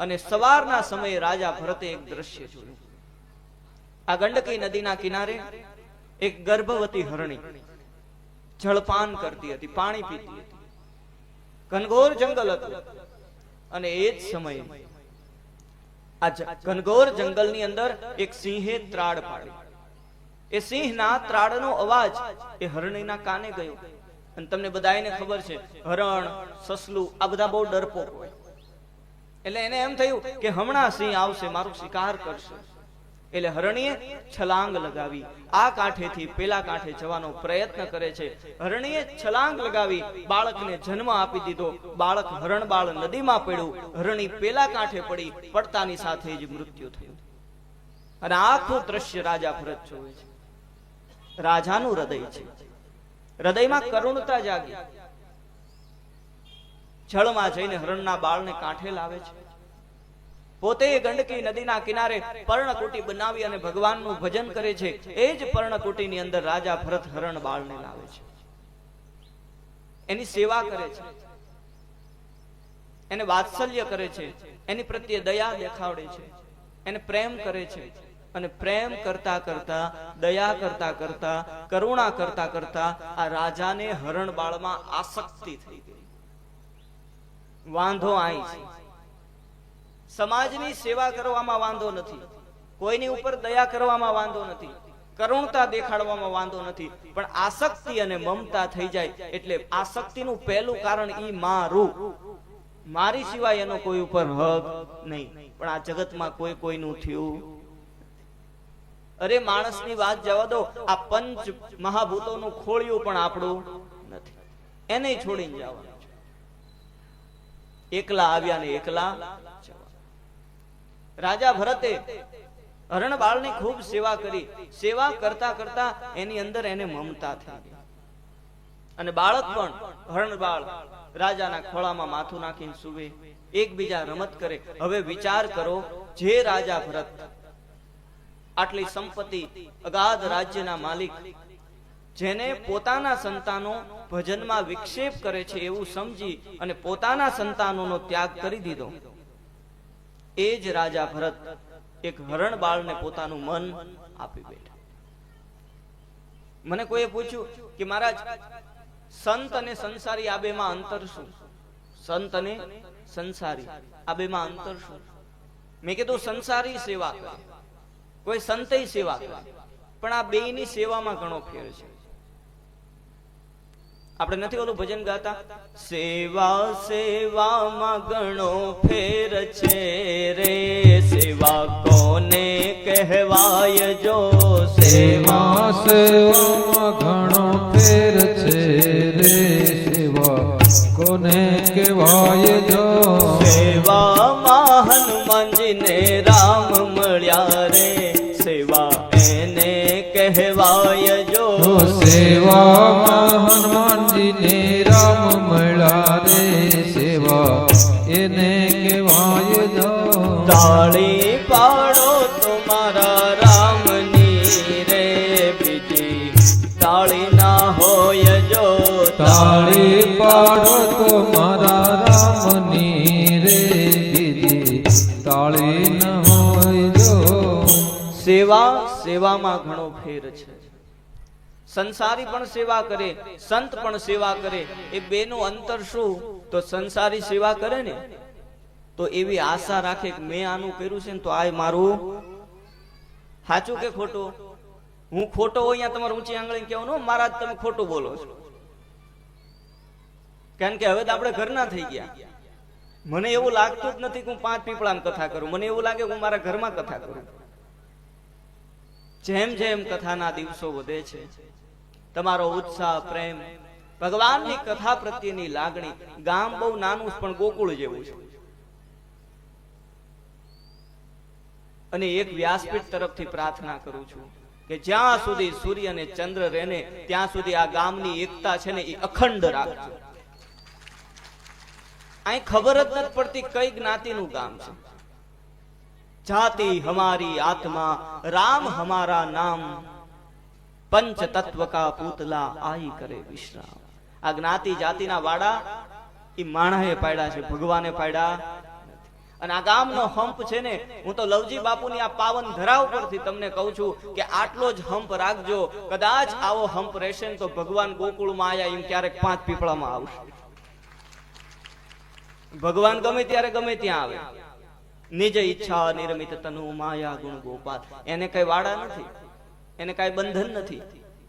અને સવારના સમયે રાજા ભરતે એક દ્રશ્ય જોયું. આ ગંડકી નદીના કિનારે એક ગર્ભવતી હરણી જળપાન કરતી હતી, પાણી પીતી હતી. ઘનઘોર જંગલ હતું. અને એ જ સમયે આ ઘનઘોર જંગલની અંદર એક સિંહે ત્રાડ પાડી. એ સિંહના ત્રાડનો અવાજ એ હરણીના કાને ગયો. અને તમને બધાને ખબર છે, હરણ, સસલું, આ બધા બહુ ડરપોક હોય. એટલે એને એમ થયું કે હમણાં સિંહ આવશે, મારો શિકાર કરશે. એટલે હરણીએ છલાંગ લગાવી. આ કાંઠેથી પેલા કાંઠે જવાનો પ્રયત્ન કરે છે. હરણીએ છલાંગ લગાવી, બાળકને જન્મ આપી દીધો. બાળક હરણ બાળ નદીમાં પડ્યું. હરણી પેલા કાંઠે પડી, પડતાની સાથે જ મૃત્યુ થયું. અને આખું દ્રશ્ય રાજા ભરત જોવે છે. રાજાનું હૃદય છે. હૃદયમાં કરુણતા જાગી. જળમાં જઈને હરણના બાળને કાંઠે લાવે છે. પોતે ગંડકી નદીના કિનારે પર્ણકુટી બનાવી અને ભગવાનનું ભજન કરે છે. એ જ પર્ણકુટીની અંદર રાજા ભરત હરણ બાળને લાવે છે. એની સેવા કરે છે. એને વાત્સલ્ય કરે છે. એની પ્રત્યે દયા દેખાડે છે. એને પ્રેમ કરે છે. અને પ્રેમ કરતા કરતા, દયા કરતા કરતા, કરુણા કરતા કરતા આ રાજાને હરણ બાળમાં આસક્તિ થઈ વાંધો આઈ સમાજની સેવા કરવામાં વાંધો નથી. કોઈની ઉપર દયા કરવામાં વાંધો નથી. કરુણતા દેખાડવામાં વાંધો નથી. પણ આસક્તિ અને મમતા થઈ જાય એટલે આસક્તિનું પહેલું કારણ ઈ મારું. મારી સિવાય એનો કોઈ ઉપર હક નહીં. પણ આ જગતમાં કોઈ કોઈનું થયું અરે માણસની વાત જવા દો. આ પંચ મહાભૂતોનું ખોળિયું પણ આપણું નથી. એને છોડીને જવાનું. એકલા આવ્યા ને એકલા રાજા ભરતે હરણબાળની ખૂબ સેવા કરી. સેવા કરતા કરતા એની અંદર એને મમતા થઈ અને બાળક પણ હરણબાળ રાજાના ખોળામાં માથું નાખીને સુવે. એકબીજા રમત કરે. હવે વિચાર કરો, જે રાજા ભરત આટલી સંપત્તિ અગાધ રાજ્યના માલિક જેને પોતાના સંતાનો ભજનમાં વિક્ષેપ કરે છે એવું સમજી અને પોતાના સંતાનોનો ત્યાગ કરી દીધો. એ જ રાજા ભરત એક હરણ બાળને પોતાનું મન આપી બેઠા. મને કોઈએ પૂછ્યું કે મહારાજ, સંત અને સંસારી આ બેમાં અંતર શું? સંત અને સંસારી, આ બેમાં અંતર શું? મેં કીધું સંસારી સેવા કોઈ સંતય સેવા કરે પણ આ બેયની સેવામાં ઘણો ફેર છે. આપણે નથી ઓલું ભજન ગાતા? સેવા સેવામાં ઘણો ફેર છે રે. સેવા કોને કહેવાય જો સેવા? સેવા સેવામાં ઘણો ફેર છે રે. સેવા કોને કહેવાય જો? સેવામાં હનુમાનજીને રામ મળ્યા રે. સેવા એને કહેવાય સેવામાં હનુમાનજીને રામ મળ્યા રે સેવા. એને કહેવાય તાળી પાડો તમારા રામની રે બીજી તાળી ના હોય જો તાળી પાડો તમારા મારા રામની રે બીજી તાળી ન હોય જો. સેવા સેવામાં ઘણો ફેર છે. સંસારી પણ સેવા કરે, સંત પણ સેવા કરે. એ બેનું અંતર શું? તો સંસારી સેવા કરે ને. તો એવી આશા રાખે કે મેં આનું કર્યું છે ને તો આ મારું. સાચું કે ખોટું? હું ખોટો હોય અહીંયા તમારે ઊંચી આંગળી કેવું ન મહારાજ, તમે ખોટું બોલો છો. કારણ કે હવે તો આપણે ઘરના થઈ ગયા. મને એવું લાગતું જ નથી કે હું પાંચ પીપળામાં કથા કરું. મને એવું લાગે કે હું મારા ઘરમાં કથા કરું. જેમ જેમ કથાના દિવસો વધે છે, તમારો ઉત્સાહ, પ્રેમ, ભગવાનની કથા પ્રત્યેની લાગણી ગામ બહુ નાનું પણ ગોકુળ જેવું છે. અને એક વ્યાસપીઠ તરફથી પ્રાર્થના કરું છું કે જ્યાં સુધી સૂર્ય અને ચંદ્ર રહેને, ત્યાં સુધી આ ગામની એકતા છે ને એ અખંડ રાખજો. અહીં ખબર જ નથી પડતી કઈ જ્ઞાતિનું ગામ છે. જાતિ હમારી આત્મા, રામ હમારા નામ. પંચ તત્વ કા પૂતલા આઈ કરે વિશ્રામ. આ જ્ઞાતિ જાતિના વાડા એ માણાએ પાડ્યા છે, ભગવાને પાડ્યા અને આ ગામનો હંપ છે ને, હું તો લવજી બાપુની આ પાવન ધરા ઉપરથી તમને કહું છું કે આટલો જ હંપ રાખજો. કદાચ આવો હંપ રહેશે તો ભગવાન ગોકુળમાં આયા એમ ક્યારેક પાંચ પીપળામાં આવશે. ભગવાન ગમે ત્યારે ગમે ત્યાં આવે. નિજ ઈચ્છા નિર્મિત તનુ માયા ગુણ ગોપાલ. એને કઈ વાડા નથી, એને કઈ બંધન નથી.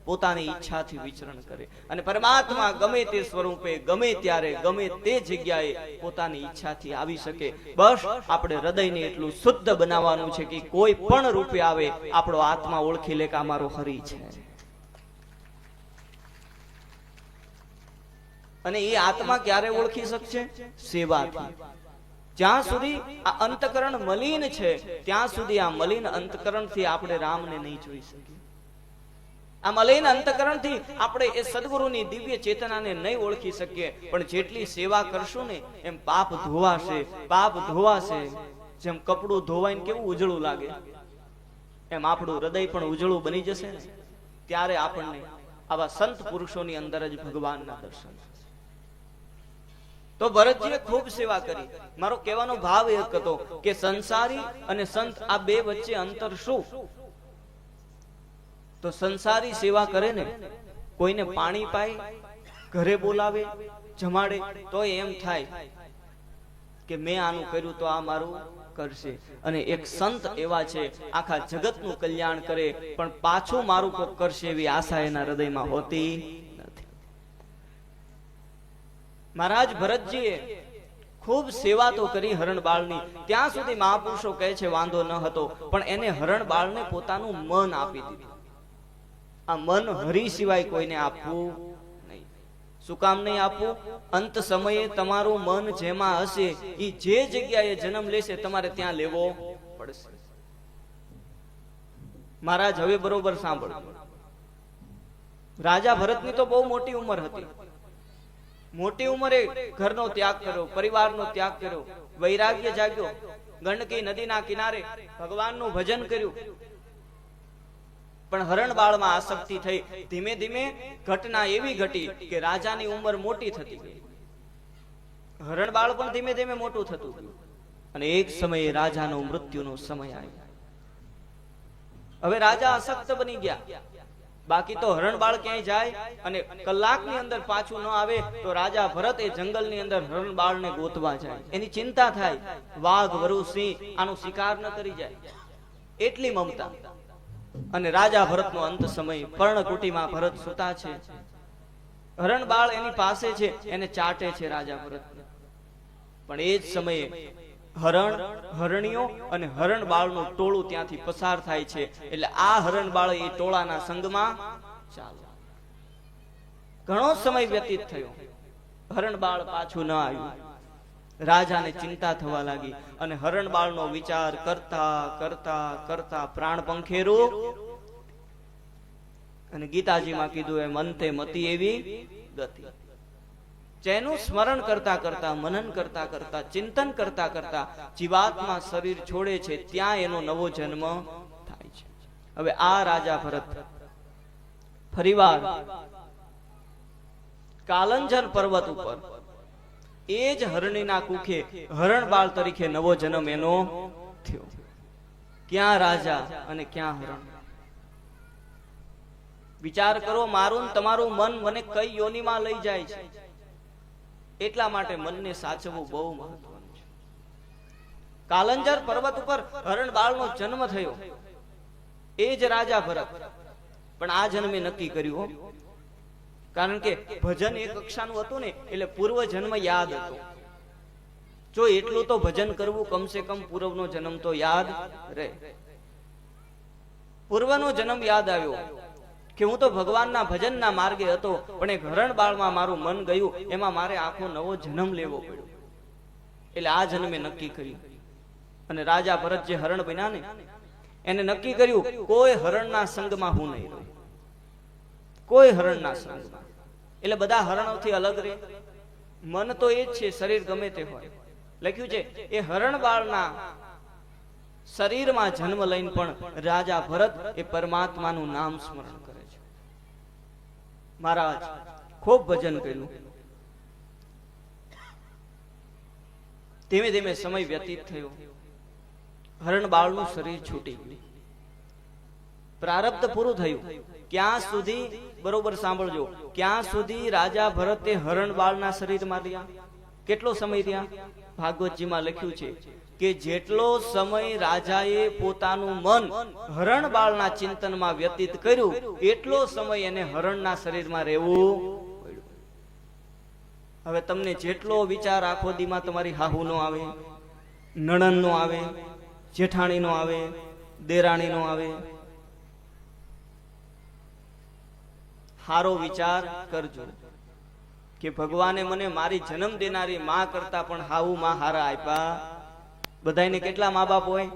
પોતાની ઈચ્છાથી વિચરણ કરે. અને પરમાત્મા ગમે તે સ્વરૂપે, ગમે ત્યારે, ગમે તે જગ્યાએ પોતાની ઈચ્છાથી આવી શકે. બસ આપણે હૃદયને એટલું શુદ્ધ બનાવવાનું છે કે કોઈ પણ રૂપે આવે, આપણો આત્મા ઓળખી લે કે અમારો મારો હરી છે. અને એ આત્મા ક્યારે ઓળખી શકશે? સેવાથી. જ્યાં સુધી આ અંતકરણ મલિન છે, ત્યાં સુધી આ મલિન અંતકરણથી આપણે રામને નહીં જોઈ શકીએ. આ મલિન અંતકરણથી આપણે એ સદગુરુની દિવ્ય ચેતનાને નહીં ઓળખી શકીએ, પણ જેટલી સેવા કરશું ને, એમ પાપ ધોવાશે પાપ ધોવાશે. જેમ કપડું ધોવાઈને કેવું ઉજળું લાગે? એમ આપણું હૃદય પણ ઉજળું બની જશે ત્યારે આપણને આવા સંત પુરુષોની અંદર જ ભગવાનના દર્શન. તો ભરતજીએ ખૂબ સેવા કરી. મારો કહેવાનો ભાવ એક હતો કે સંસારી અને સંત આ બે વચ્ચે અંતર શું? તો સંસારી સેવા કરે ને, કોઈને પાણી પાય, ઘરે બોલાવે, જમાડે, તો એમ થાય કે મેં આનું કર્યું તો આ મારું કરશે. અને એક સંત એવા છે, આખા જગતનું કલ્યાણ કરે, પણ પાછું મારું કરશે એવી આશા એના હૃદયમાં હોતી મહારાજ ભરતજીએ ખૂબ સેવા તો કરી હરણબાળની ત્યાં સુધી મહાપુરુષો કહે છે, વાંધો ન હતો. પણ એને હરણબાળને પોતાનું મન આપી દીધું. આ મન હરી સિવાય કોઈને આપવું નહીં. નહીં આપવું? અંત સમયે તમારું મન જેમાં હશે એ જે જગ્યાએ જન્મ લેશે, તમારે ત્યાં લેવો પડશે. મહારાજ, હવે બરોબર સાંભળો. રાજા ભરતની તો બહુ મોટી ઉંમર હતી. મોટી ઉંમરે ઘરનો ત્યાગ કર્યો, પરિવારનો ત્યાગ કર્યો, વૈરાગ્ય જાગ્યો. ગંડકી નદીના કિનારે ભગવાનનું ભજન કર્યું. પણ હરણબાળમાં આસક્તિ થઈ. ધીમે ધીમે ઘટના એવી ઘટી કે રાજાની ઉંમર મોટી થતી ગઈ. હરણબાળ પણ ધીમે ધીમે મોટું થતું ગયું. અને એક સમયે રાજાનો મૃત્યુનો સમય આવ્યો. હવે રાજા અશક્ત બની ગયા. બાકી તો હરણબાળ ક્યાંય જાય અને કલાકની અંદર પાછું ન આવે તો રાજા ભરત એ જંગલની અંદર હરણબાળને ગોતવા જાય. એની ચિંતા થાય. વાઘ, વરુ, સિંહ આનો શિકાર ન કરી જાય. એટલી મમતા. અને રાજા ભરતનો અંત સમય પર્ણકુટીમાં ભરત સુતા છે. હરણબાળ એની પાસે છે, એને ચાટે છે રાજા ભરત પણ એ જ સમયે હરણ, હરણીઓ અને હરણબાળનું ટોળું ત્યાંથી પસાર થાય છે. એટલે આ હરણબાળ એ ટોળાના સંગમાં ચાલો. ઘણો સમય વ્યતીત થયો. હરણબાળ પાછું ન આવ્યું. રાજાને ચિંતા થવા લાગી અને હરણ બાળનો વિચાર કરતા કરતા કરતા પ્રાણ પંખેરું અને ગીતાજીમાં કીધું એમ, અંતે મતી એવી ગતિ. જેનું સ્મરણ કરતા કરતા, મનન કરતા કરતા, ચિંતન કરતા કરતા જીવાત્મા શરીર છોડે છે, ત્યાં એનો નવો જન્મ થાય છે. હવે આ રાજા ભરત, ફરીવાર કાલંજર પર્વત ઉપર, એ જ હરણીના કુખે હરણબાળ તરીકે નવો જન્મ એનો થયો. ક્યાં રાજા અને ક્યાં હરણ? વિચાર કરો, મારું તમારું મન મને કઈ યોનિમાં લઈ જાય છે? એટલા માટે મનને સાચવવું બહુ મહત્વનું છે. કાલંજર પર્વત ઉપર હરણબાળનો જન્મ થયો. એ જ રાજા ભરત. પણ આ જન્મે નક્કી કર્યું કારણ કે ભજન એક કક્ષાનું હતું ને, એટલે પૂર્વ જન્મ યાદ હતો. જો એટલું તો ભજન કરવું કમસે કમ પૂર્વનો જન્મ તો યાદ રહે. પૂર્વનો જન્મ યાદ આવ્યો. કે હું તો ભગવાનના ભજનના માર્ગે હતો, પણ એક હરણબાળમાં મારું મન ગયું, એમાં મારે આખો નવો જન્મ લેવો પડ્યો. એટલે આ જન્મે નક્કી કર્યું. અને રાજા ભરત જે હરણ બન્યા ને, એને નક્કી કર્યું, કોઈ હરણના સંગમાં હું નહીં રહું. કોઈ હરણના સંગમાં. એટલે બધા હરણોથી અલગ રહે મન તો એ જ છે, શરીર ગમે તે હોય. લખ્યું છે, એ હરણબાળના શરીરમાં જન્મ લઈને પણ રાજા ભરત એ પરમાત્માનું નામ સ્મરણ કરે. મહારાજ, ખૂબ ભજન કર્યું. ધીમે ધીમે સમય વ્યતીત થયો. હરણબાળનું શરીર છૂટી ગયું. પ્રારબ્ધ પૂરું થયું. ક્યાં સુધી? બરોબર સાંભળજો. ક્યાં સુધી રાજા ભરતે હરણબાળના શરીરમાં રહ્યા? કેટલો સમય રહ્યા? ભાગવતજીમાં લખ્યું છે કે જેટલો સમય રાજાએ પોતાનું મન હરણબાળના ચિંતનમાં વ્યતીત કર્યું, એટલો સમય એને હરણના શરીરમાં રહેવું હવે તમને જેટલો વિચાર આખો દીમાં તમારી હાહુ નો આવે, નણંદ નો આવે, જેઠાણી નો આવે, દેરાણી નો આવે, હારો વિચાર કરજો કે ભગવાને મને મારી જન્મ દેનારી માં કરતા પણ હાવું માં હારા આપ્યા બધાયને કેટલા મા બાપ હોય?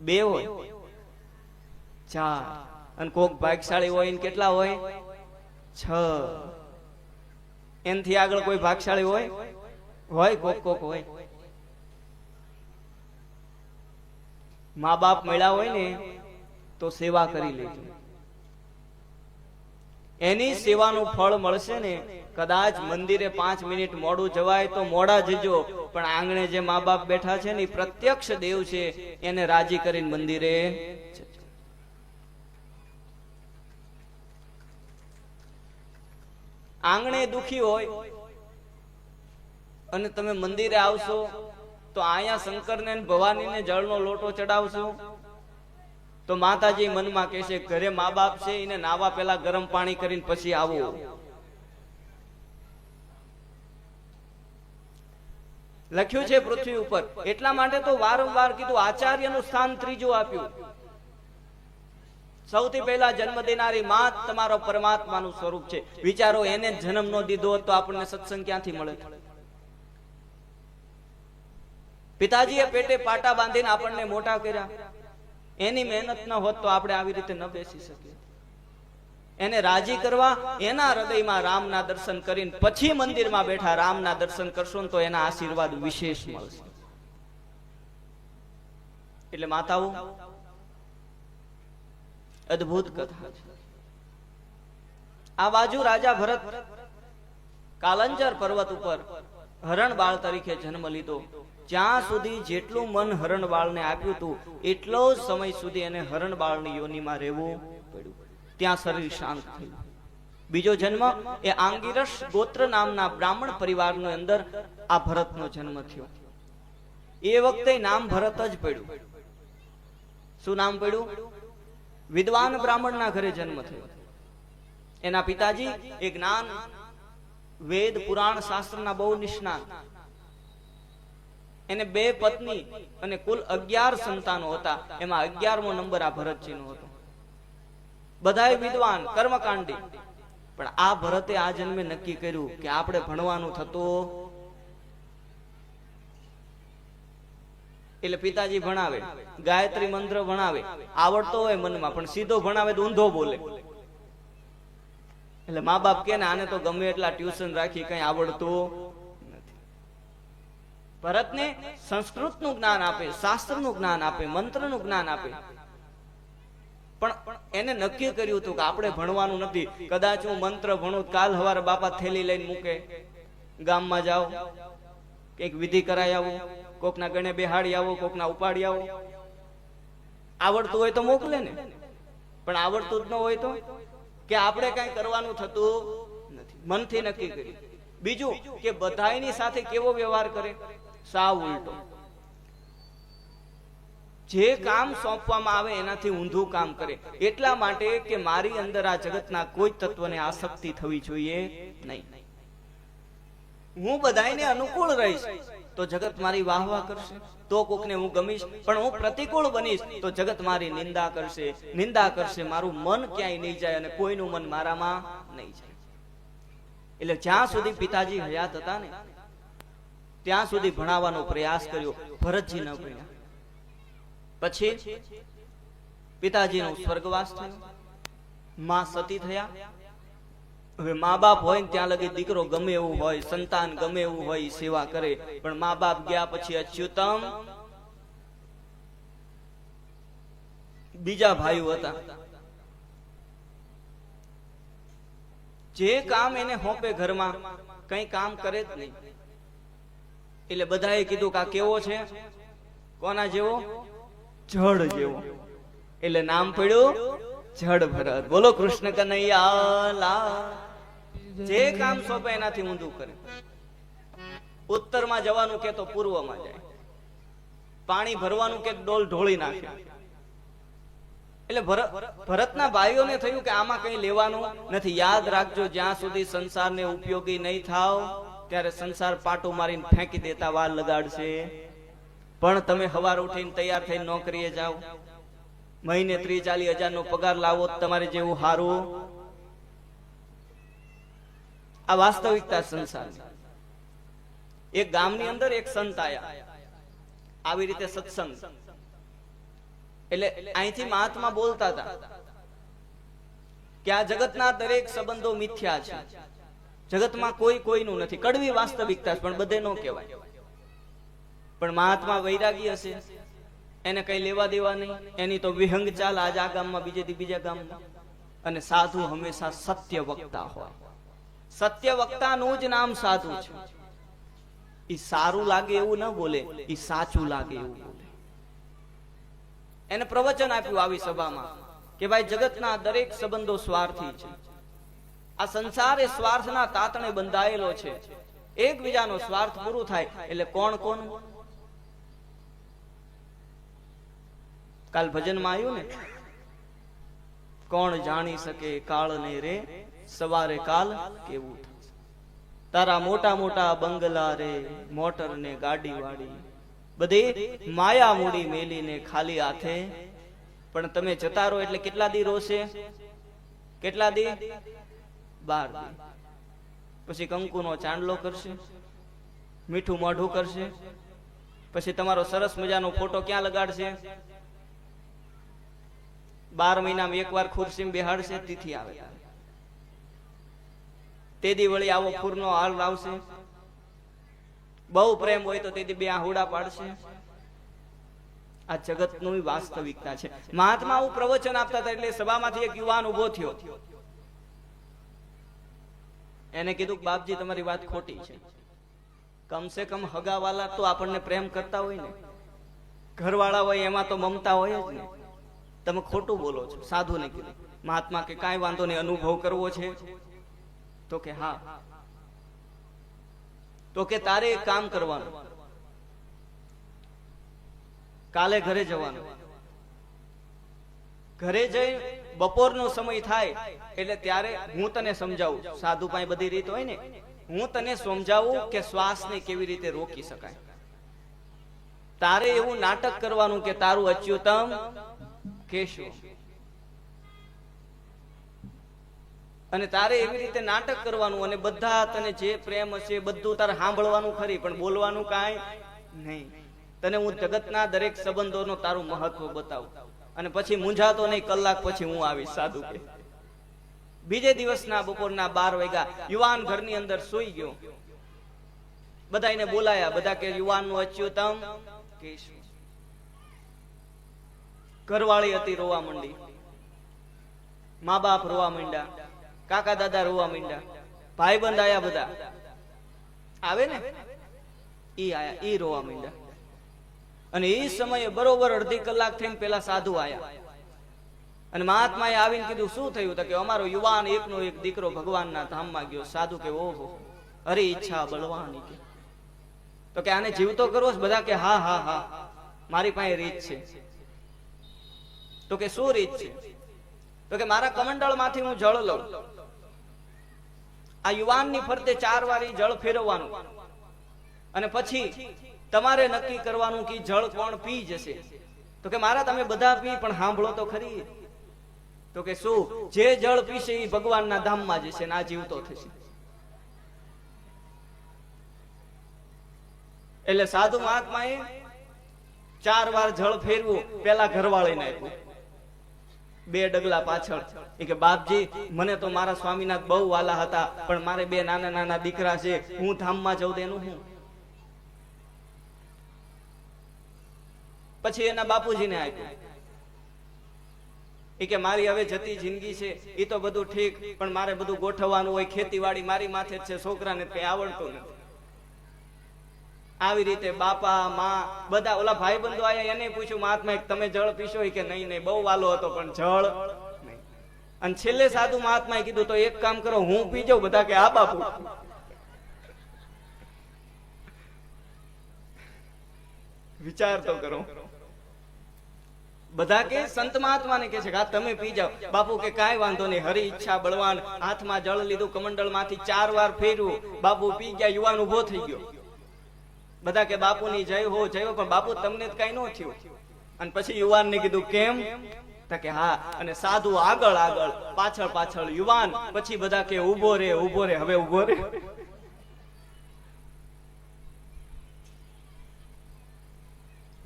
બે હોય. ચાર. અને કોક ભાગશાળી હોય ને કેટલા હોય? છ. એનથી આગળ કોઈ ભાગશાળી હોય? હોય કોક કોક હોય. મા બાપ મળ્યા હોય ને તો સેવા કરી લેજો. એની સેવાનું ફળ મળશે ને? કદાચ મંદિરે પાંચ મિનિટ મોડું જવાય તો મોડા જજો. પણ આંગણે જે મા બાપ બેઠા છે ને પ્રત્યક્ષ દેવ છે, એને રાજી કરીને મંદિરે આંગણે દુખી હોય અને તમે મંદિરે આવશો, તો અહીંયા શંકરને ભવાનીને જળનો લોટો ચડાવશો. તો માતાજી મનમાં કહેશે ઘરે મા બાપ છે, એને નાવા પેલા ગરમ પાણી કરીને પછી આવો. લખ્યું છે પૃથ્વી ઉપર. એટલા માટે તો વારંવાર કીધું, આચાર્યનું સ્થાન ત્રીજું આપ્યું. સૌથી પહેલા જન્મ દેનારી મા તમારો પરમાત્માનું સ્વરૂપ છે. વિચારો, એને જન્મ નો દીધો તો આપણને સત્સંગ ક્યાંથી મળે? પિતાજીએ પેટે પાટા બાંધીને આપણને મોટા કર્યા. એની મહેનત ન હોત તો આપણે આવી રીતે ન બેસી શકીએ. એને રાજી કરવા, એના હૃદયમાં રામના દર્શન કરીને પછી મંદિરમાં બેઠા રામના દર્શન કરશો તો એના આશીર્વાદ વિશેષ મળશે. એટલે માતાઓ, અદ્ભુત કથા આ બાજુ રાજા ભરત કાલંજર પર્વત ઉપર હરણબાળ તરીકે જન્મ લીધો. જ્યાં સુધી જેટલું મન હરણબાળને આપ્યું હતું, એટલો જ સમય સુધી એને હરણબાળની યોનિમાં રહેવું પડ્યું. ત્યાં શરીર શાંત થયું. બીજો જન્મ એ આંગીરસ ગોત્ર નામના બ્રાહ્મણ પરિવારની અંદર આ ભરતનો જન્મ થયો. એ વખતે નામ ભરત જ પડ્યું. શું નામ પડ્યું? વિદ્વાન બ્રાહ્મણના ઘરે જન્મ થયો. એના પિતાજી એ જ્ઞાન, વેદ, પુરાણ શાસ્ત્રના બહુ નિષ્ણાત. એને બે પત્ની અને કુલ અગિયાર સંતાનો હતા. એમાં અગિયારમો નંબર આ ભરતજીનો હતો. બધા વિદ્વાન, કર્મકાંડી. પણ આ ભરતે આ જન્મે નક્કી કર્યું કે આપણે ભણવાનું થતું એટલે પિતાજી ભણાવે, ગાયત્રી મંત્ર ભણાવે. આવડતો હોય મનમાં, પણ સીધો ભણાવે તો ઊંધો બોલે. એટલે મા બાપ કે ને આને તો ગમે એટલા ટ્યુશન રાખી કઈ આવડતું ભરતને સંસ્કૃતનું જ્ઞાન આપે, શાસ્ત્રનું જ્ઞાન આપે, મંત્રનું જ્ઞાન આપે. પણ એને નક્કી કર્યું હતું કે આપણે ભણવાનું નથી. કદાચ હું મંત્ર ભણું, કાલ હવારે બાપા થેલી લઈને મૂકે, ગામમાં જાઓ, કંઈક વિધિ કરાઈ આવો, કોકના ગણે બેહાડી આવો, કોકના ઉપાડી આવો. આવડતું હોય તો મોકલે ને. પણ આવડતું જ ન હોય તો કે આપણે કઈ કરવાનું થતું નથી. મનથી નક્કી કર્યું. બીજું કે બધાયની સાથે કેવો વ્યવહાર કરે? સાવ ઉલટો. જે કામ સોંપવામાં આવે એનાથી ઊંધું કામ કરે. એટલા માટે કે મારી અંદર આ જગતના કોઈ તત્વને આસક્તિ થવી જોઈએ નહીં. હું બધાને અનુકૂળ રહીશ, તો જગત મારી વાહ વાહ કરશે, તો કોકને હું ગમીશ, પણ હું પ્રતિકૂળ બનીશ, તો જગત મારી નિંદા કરશે. નિંદા કરશે, મારું મન ક્યાંય નહીં જાય અને કોઈનું મન મારામાં નહીં જાય. એટલે જ્યાં સુધી પિતાજી હયાત હતા ને ત્યાં સુધી ભણાવવાનો પ્રયાસ કર્યો. ભરતજી ન ભણ્યા. પછી પિતાજીનો સ્વર્ગવાસ થયો. માં સતી થયા. હવે મા બાપ હોય ને ત્યાં લગી દીકરો ગમે એવું હોય, સંતાન ગમે એવું હોય સેવા કરે. પણ મા બાપ ગયા પછી અચ્યુતમ બીજા ભાઈઓ હતા. જે કામ એને હોપે ઘરમાં, કઈ કામ કરે જ નહીં. એટલે બધાએ કીધું કે આ કેવો છે? કોના જેવો? જળ જેવો. એટલે નામ પડ્યું જળ ભરત. બોલો કૃષ્ણ કનૈયા લા જે કામ સોંપે એનાથી ઊંધું કરે. ઉત્તરમાં જવાનું કે તો પૂર્વમાં જાય. પાણી ભરવાનું કે ડોલ ઢોળી નાખે. એટલે ભરત ભરતના ભાઈઓને થયું કે આમાં કઈ લેવાનું નથી. યાદ રાખજો, જ્યાં સુધી સંસારને ઉપયોગી નહીં થાવ ત્યારે સંસાર પાટો મારીને ફેંકી દેતા વાર લગાડશે. પણ તમે હવાર ઉઠીને તૈયાર થઈને નોકરીએ જાઓ. મહિને ત્રીસ ચાલીસ હજાર નો પગાર લાવો તમારે જેવું હારું. આ વાસ્તવિકતા સંસાર એક ગામની અંદર એક સંત આયા. આવી રીતે સત્સંગ. એટલે અહીંથી મહાત્મા બોલતા હતા કે આ જગતના દરેક સંબંધો મિથ્યા છે. જગતમાં કોઈ કોઈનું નથી. કડવી વાસ્તવિકતા પણ બધે નો કહેવાય. પણ મહાત્મા વૈરાગી હશે, એને કઈ લેવા દેવા નહીં. એની તો વિહંગ ચાલ આજ આ ગામમાં બીજેથી બીજા ગામમાં. અને સાધુ હંમેશા સત્ય વક્તા હોય. સત્ય વક્તાનું જ નામ સાધુ છે. એ સારું લાગે એવું ન બોલે એ સાચું લાગે એવું બોલે. એને પ્રવચન આપ્યું આવી સભામાં, કે ભાઈ જગતના દરેક સંબંધો સ્વાર્થી છે. આ સંસાર એ સ્વાર્થના તાતણે બંધાયેલો છે. એકબીજાનો સ્વાર્થ પૂરું થાય, એટલે કોણ કોણ કાલ ભજનમાં આવ્યું ને? કોણ જાણી શકે કાળ ને રે? સવારે કાલ કેવું થશે? તારા મોટા મોટા બંગલા રે મોટર ને ગાડી વાળી. બધી માયા મૂડી મેલીને ખાલી હાથે. પણ તમે જતા રહો એટલે કેટલા દી રોશે? કેટલા દી? બાર દી પછી કંકુનો ચાંદલો કરશે, મીઠું મોઢું કરશે, પછી તમારો સરસ મજાનો ફોટો ક્યાં લગાડશે? બાર મહિનામાં એકવાર ખુરશીમાં બેહાડશે, તિથિ આવે તેદી વળી આવો ફૂરનો હાલ લાવશે. બહુ પ્રેમ હોય તો તેથી બે આહુડા પાડશે. આ જગતનું વાસ્તવિકતા છે. મહાત્મા આવું પ્રવચન આપતા હતા એટલે સભામાંથી એક યુવાન ઊભો થયો. એને કીધું બાપજી, તમારી વાત ખોટી છે. કમસે કમ હગાવાલા તો આપણને પ્રેમ કરતા હોય ને. ઘરવાળા હોય, એમાં તો મમતા હોય જ ને. તમે ખોટું બોલો છો, સાધુને કીધું. મહાત્મા કે, કાંઈ વાંધો નહીં, અનુભવ કરવો છે. તો કે, હા. તો કે, તારે એક કામ કરવાનું. કાલે ઘરે જવાનું. ઘરે જઈ બપોરનો સમય થાય એટલે ત્યારે હું તને સમજાવું. સાધુ પાસે બધી રીત હોય ને, હું તને સમજાવું કે શ્વાસને કેવી રીતે રોકી શકાય. તારે એવું નાટક કરવાનું કે તારું અચ્યુતમ કેશવ. અને તારે એવી રીતે નાટક કરવાનું અને બધા તને જે પ્રેમ હશે બધું તારે સાંભળવાનું ખરી, પણ બોલવાનું કાંઈ નહીં. તને હું જગતના દરેક સંબંધોનો તારું મહત્વ બતાવું. અને પછી મૂંઝાતો નહીં, કલાક પછી હું આવીશ સાધુ કે. બીજે દિવસના બપોરના બાર વાગ્યા, યુવાન ઘરની અંદર સુઈ ગયો. બધા એને બોલાયા, બધા કે, યુવાનનું અચ્યુતમ ઘરવાળી હતી, રોવા માંડી. મા બાપ રોવા માંડ્યા. કાકા દાદા રોવા માંડ્યા. ભાઈ બંધ આયા બધા. આવે ને? ઈ આયા, ઈ રોવા માંડ્યા. અને એ સમયે બરોબર અડધી કલાક થઈને પેલા સાધુ આયા. અને મહાત્માએ આવીને કીધું, શું થયું? તો કે, અમારો યુવાન એકનો એક દીકરો ભગવાનના ધામમાં ગયો. સાધુ કે, ઓહો, અરે ઈચ્છા બળવાની તો કે, આને જીવતો કરવો બધા કે, હા હા હા, મારી પાસે રીત છે. તો કે, શું રીત છે? તો કે, મારા કમંડળમાંથી હું જળ લઉં. આ યુવાનની ફરતે ચાર વારી જળ ફેરવવાનું. અને પછી તમારે નક્કી કરવાનું કે જળ કોણ પી જશે? તો કે મારા તમે બધા પી, પણ સાંભળો તો ખરી. તો કે શું? જે જળ પીશે એ ભગવાનના ધામમાં જશે ને જીવતો થશે. એટલે સાધુ મહાત્માએ ચાર વાર જળ ફેરવું પેલા ઘરવાળીને આપ્યું. બે ડગલા પાછળ. એ કે, બાપજી, મને તો મારા સ્વામીનાથ બહુ વાલા હતા, પણ મારે બે નાના નાના દીકરા છે. હું ધામમાં જઉં તેનું હું પછી એના બાપુજીને આપ્યું. એ કે મારી હવે જતી જિંદગી છે એ તો બધું ઠીક, પણ મારે બધું ગોઠવવાનું હોય, ખેતીવાડી મારી માથે જ છે, છોકરાને કઈ આવડતું નથી. આવી રીતે બાપા, માં, બધા ઓલા ભાઈ બંધુ આયા, એને પૂછ્યું, મહાત્મા તમે જળ પીશો? કે, નહીં નહીં, બહુ વાલો હતો, પણ જળ અને છેલ્લે સાધુ મહાત્માએ કીધું, તો એક કામ કરો, હું પી જાઉં બધા કે આ બાપુ. વિચાર તો કરો. બધા કે સંત મહાત્માને કે છે કે તમે પી જાઓ. બાપુ કે કાંઈ વાંધો નહીં, હરી ઈચ્છા, બળવાન, હાથમાં જળ લીધું કમંડળમાંથી ચાર વાર ફેર્યું. બાપુ પી ગયા, યુવાન ઊભો થઈ ગયો. બધા કે બાપુની જય હો જય હો, પણ બાપુ તમને જ કઈ ન થયું. અને પછી યુવાનને કીધું, કેમ? કે, હા. અને સાધુ આગળ આગળ, પાછળ પાછળ યુવાન, પછી બધા કે ઊભો રે ઊભો રે, હવે ઊભો રે.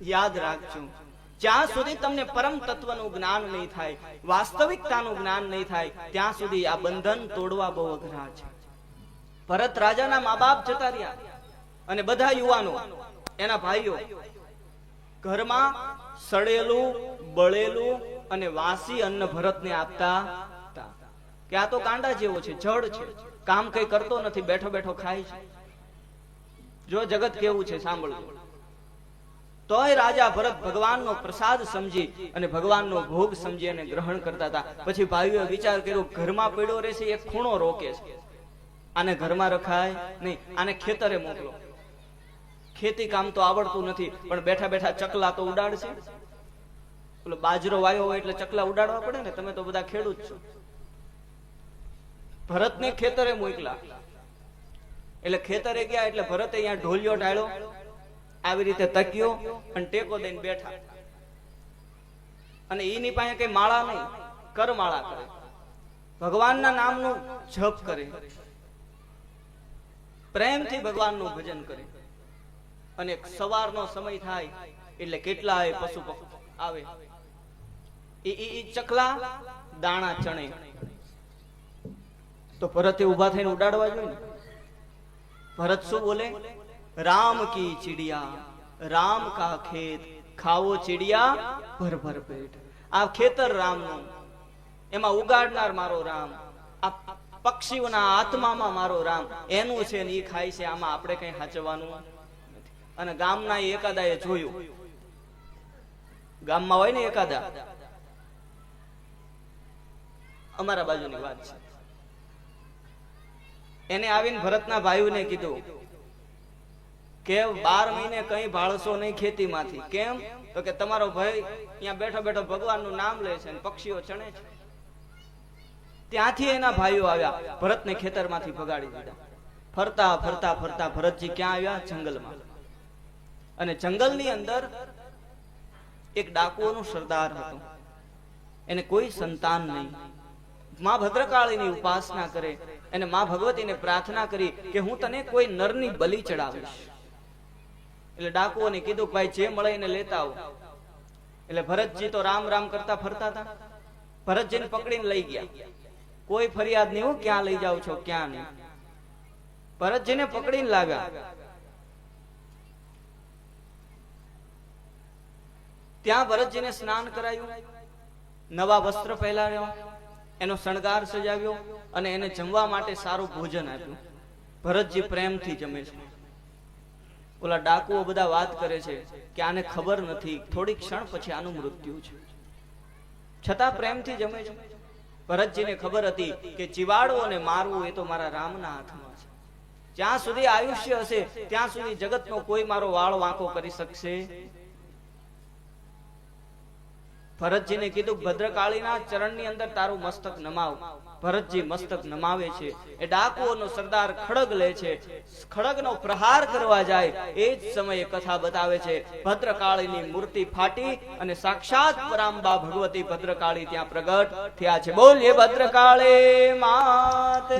યાદ રાખજો. જ્યાં સુધી તમને પરમ તત્વનું જ્ઞાન નહીં થાય, વાસ્તવિકતાનું જ્ઞાન નહીં થાય, ત્યાં સુધી આ બંધન તોડવા બહુ અઘરા છે. ભરત રાજાના મા બાપ જતા રહ્યા અને બધા યુવાનો, એના ભાઈઓ, ઘરમાં સડેલું, બળેલું અને વાસી અન્ન ભરતને આપતા કે આ તો કાંડા જેવો છે, જડ છે, કામ કઈ કરતો નથી બેઠો બેઠો ખાય છે. જો જગત કેવું છે, સાંભળજો. તોય રાજા ભરત ભગવાનનો પ્રસાદ સમજી અને ભગવાનનો ભોગ સમજી અને ગ્રહણ કરતા હતા. પછી ભાઈઓએ વિચાર કર્યો, ઘરમાં પડ્યો રહેશે, એક ખૂણો રોકે છે. આને ઘરમાં રખાય નહીં, આને ખેતરે મોકલો. ખેતી કામ તો આવડતું નથી, પણ બેઠા બેઠા ચકલા તો ઉડાડશે. એટલે બાજરો વાયો હોય એટલે ચકલા ઉડાડવા પડે ને, તમે તો બધા ખેડૂત છો. ભરતને ખેતરે મોકલા. એટલે ખેતરે ગયા એટલે ભરતે અહીંયા ઢોલિયો ઢાળ્યો. આવી રીતે તક્યો અને ટેકો દઈને બેઠા. અને એની પાસે કઈ માળા નહીં, કરમાળા કરે. ભગવાનના નામનું જપ કરે. પ્રેમથી ભગવાનનું ભજન કરે. અને સવારનો સમય થાય એટલે કેટલાય પશુ આવે. ઈ ચકલા દાણા ચણે. તો ભરતે ઊભા થઈને ઉડાડવા જોઈએ ભરત શું બોલે? રામ કી ચિડિયા રામ કા ખેત ખાવો ચીડિયા ભર ભર પેટ આ ખેતર રામનું એમાં ઉગાડનાર મારો રામ આ પક્ષીઓના આત્મામાં મારો રામ, એનું છે ને એ ખાય છે, આમાં આપણે કઈ સાચવવાનું અને ગામના એ જોયું. ગામમાં હોય ને એકાદા? અમારા બાજુની વાત છે. એને આવીને ભરતના ભાઈઓને કીધું કે બાર મહિને કઈ ભાળશો નહીં ખેતીમાંથી? કેમ? તો કે તમારો ભાઈ ત્યાં બેઠો બેઠો ભગવાનનું નામ લે છે પક્ષીઓ ચણે છે. ત્યાંથી એના ભાઈઓ આવ્યા, ભરતને ખેતરમાંથી ભગાડી દીધા. ફરતા ફરતા ફરતા ભરતજી ક્યાં આવ્યા? જંગલમાં. અને જંગલની અંદર એક ડાકુઓનું સરદાર હતો. એને કોઈ સંતાન નહીં. માં ભદ્રકાળીની ઉપાસના કરે અને માં ભગવતીને પ્રાર્થના કરી કે હું તને કોઈ નરની બલિ ચડાવીશ. એટલે ડાકુઓને કીધું ભાઈ જે મળે એને લેતા આવો. એટલે ભરતજી તો રામ રામ કરતા ફરતા હતા. ભરતજીને પકડીને લઈ ગયા. કોઈ ફરિયાદ નહીં હું, ક્યાં લઈ જાઉં છો, ક્યાં નહીં. ભરતજીને પકડીને લાવ્યા ત્યાં ભરતજીને સ્નાન કરાયું. નવા વસ્ત્ર પહેરાવ્યા એનો શણગાર સજાવ્યો અને એને જમવા માટે સારું ભોજન આપ્યું. ભરતજી પ્રેમથી જમે છે. ઓલા ડાકુઓ બધા વાત કરે છે કે આને ખબર નથી, થોડી ક્ષણ પછી આનું મૃત્યુ છે. છતાં પ્રેમથી જમે છે. ભરતજીને ખબર હતી કે ચિવાડવું મારવું એ તો મારા રામના હાથમાં છે. જ્યાં સુધી આયુષ્ય હશે, ત્યાં સુધી જગતનો કોઈ મારો વાળ વાંકો કરી શકશે? ભરતજીને કીધું, ભદ્રકાળીના ચરણની અંદર તારું મસ્તક નમાવ. ભરતજી મસ્તક નમાવે છે. એ ડાકુઓનો સરદાર ખડગ લે છે. ખડગનો પ્રહાર કરવા જાય એ જ સમયે કથા બતાવે છે. ભદ્રકાળીની મૂર્તિ ફાટી અને સાક્ષાત પરાંબા ભગવતી ભદ્રકાળી ત્યાં પ્રગટ થયા છે. બોલીએ, ભદ્રકાળી માત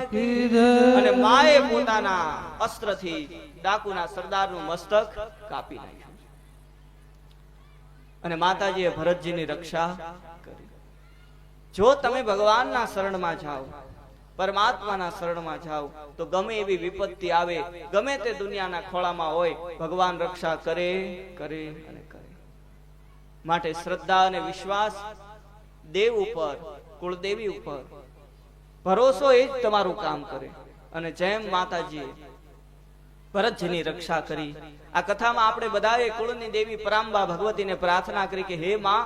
અને માએ પોતાના અસ્ત્રથી ડાકુના સરદારનું મસ્તક કાપી નાખ્યું. અને માતાજીએ ભરતજીની રક્ષા જો તમે ભગવાનના શરણમાં જાઓ, પરમાત્માના શરણમાં જાઓ, તો ગમે એવી વિપત્તિ આવે, ગમે તે દુનિયાના ખોળામાં હોય, ભગવાન રક્ષા કરે કરે અને કરે. માટે શ્રદ્ધા અને વિશ્વાસ દેવ ઉપર, કુળદેવી ઉપર. ભરોસો એ જ તમારું કામ કરે. અને જેમ માતાજીએ ભરતજીની રક્ષા કરી, આ કથામાં આપણે બધાએ કુળની દેવી પરાંબા ભગવતીને પ્રાર્થના કરી કે, હે માં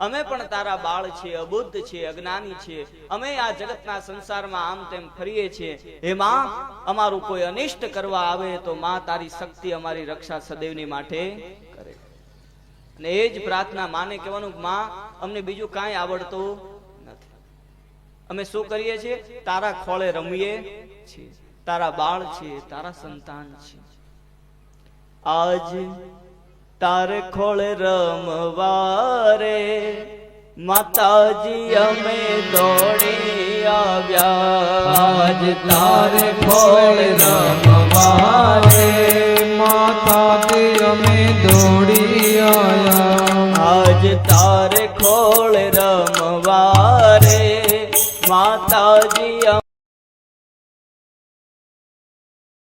અમે પણ તારા બાળ છીએ, અબુદ્ધ છીએ, અજ્ઞાની છીએ. અમે આ જગતના સંસારમાં આમ તેમ ફરીએ છીએ. હે માં, અમારું કોઈ અનિષ્ટ કરવા આવે તો માં તારી શક્તિ અમારી રક્ષા સદૈવની માટે કરે. અને એ જ પ્રાર્થના માને કહેવાનું માં, અમને બીજું કાંઈ આવડતું નથી. અમે શું કરીએ છીએ? તારા ખોળે રમીએ છીએ. તારા બાળ છીએ, તારા સંતાન છીએ. આજ તાર ખોળ રમવારે માતાજી અમે દોડી આવ્યા. આજ તાર ખોળ રમવારે માતાજી અમે દોડી આવ્યા. આજ તાર ખોળ રમવારે માતાજી